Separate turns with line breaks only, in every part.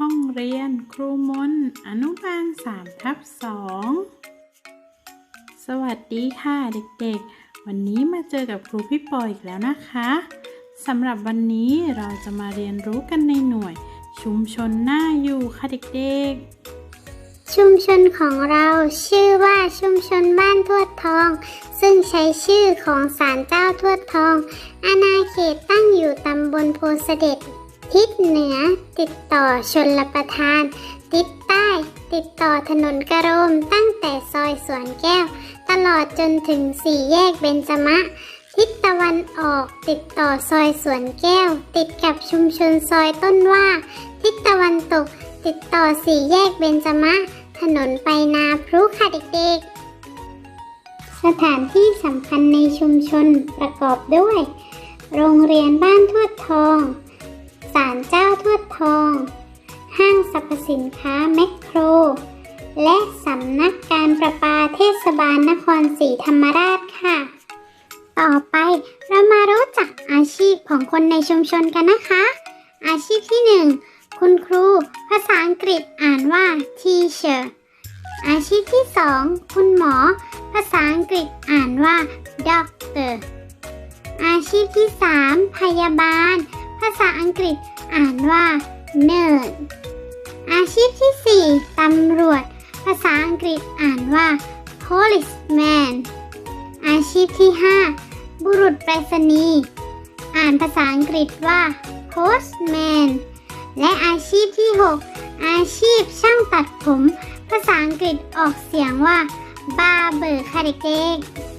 ห้องเรียนครูมนอนุบาล3ทับ2สวัสดีค่ะเด็กๆ วันนี้มาเจอกับครูพี่ปออีกแล้วนะคะสำหรับวันนี้เราจะมาเรียนรู้กันในหน่วย ชุมชนหน้าอยู่ค่ะเด็กๆ
ชุมชนของเราชื่อว่าชุมชนบ้านทวดทอง ซึ่งใช้ชื่อของศาลเจ้าทวดทอง อาณาเขตตั้งอยู่ตำบลโพเสด็จ ทิศเหนือ ติดต่อชนลประทาน ทิศใต้ ติดต่อถนนกระโรมตั้งแต่ซอยสวนแก้ว ตลอดจนถึงสี่แยกเบญจมะ ทิศตะวันออก ติดต่อซอยสวนแก้ว ติดกับชุมชนซอยต้นว่า ทิศตะวันตก ติดต่อสี่แยกเบญจมะ ถนนไปนาพรุค่ะเด็กๆสถานที่สำคัญในชุมชนประกอบด้วย โรงเรียนบ้านทวดทอง ลเจ้าทวดทอง ห้างสรรพสินค้าแมคโคร และสำนักการประปาเทศบาลนครศรีธรรมราชค่ะ ต่อไปเรามารู้จักอาชีพของคนในชุมชนกันนะคะ อาชีพที่หนึ่งคุณครู ภาษาอังกฤษอ่านว่า teacher อาชีพที่สองคุณหมอ ภาษาอังกฤษอ่านว่า doctor อาชีพที่สามพยาบาล ภาษาอังกฤษอ่านว่า nurse อาชีพที่สี่ตำรวจ ภาษาอังกฤษอ่านว่า policeman อาชีพที่ห้าบุรุษไปรษณีย์อ่านภาษาอังกฤษว่า postman และอาชีพที่ 6 อาชีพช่างตัดผม ภาษาอังกฤษออกเสียงว่า barber ค่ะเด็กๆ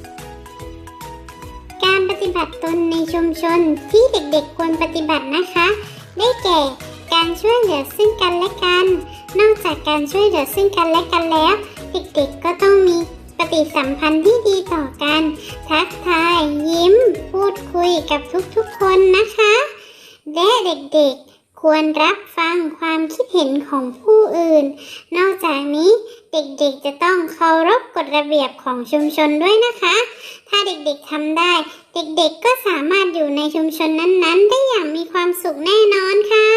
การปฏิบัติตนในชุมชนที่เด็กๆควรปฏิบัตินะคะ ได้แก่ การช่วยเหลือซึ่งกันและกัน นอกจากการช่วยเหลือซึ่งกันและกันแล้ว เด็กๆก็ต้องมีปฏิสัมพันธ์ที่ดีต่อกัน ทักทาย ยิ้ม พูดคุยกับทุกๆคนนะคะและเด็กๆ ควรรับฟังความคิดเห็นของผู้อื่น นอกจากนี้เด็กๆจะต้องเคารพกฎระเบียบของชุมชนด้วยนะคะ ถ้าเด็กๆทำได้ เด็กๆก็สามารถอยู่ในชุมชนนั้นๆ ได้อย่างมีความสุขแน่นอนค่ะ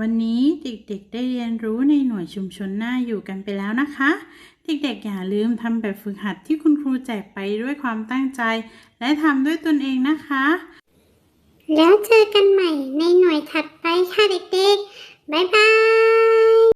วันนี้เด็กๆได้เรียนรู้ในหน่วยชุมชนหน้าอยู่กันไปแล้วนะคะ เด็กๆอย่าลืมทำแบบฝึกหัดที่คุณครูแจกไปด้วยความตั้งใจ และทำด้วยตนเองนะคะ
แล้วเจอกันใหม่ในหน่วยถัดไปค่ะเด็กๆ บ๊ายบาย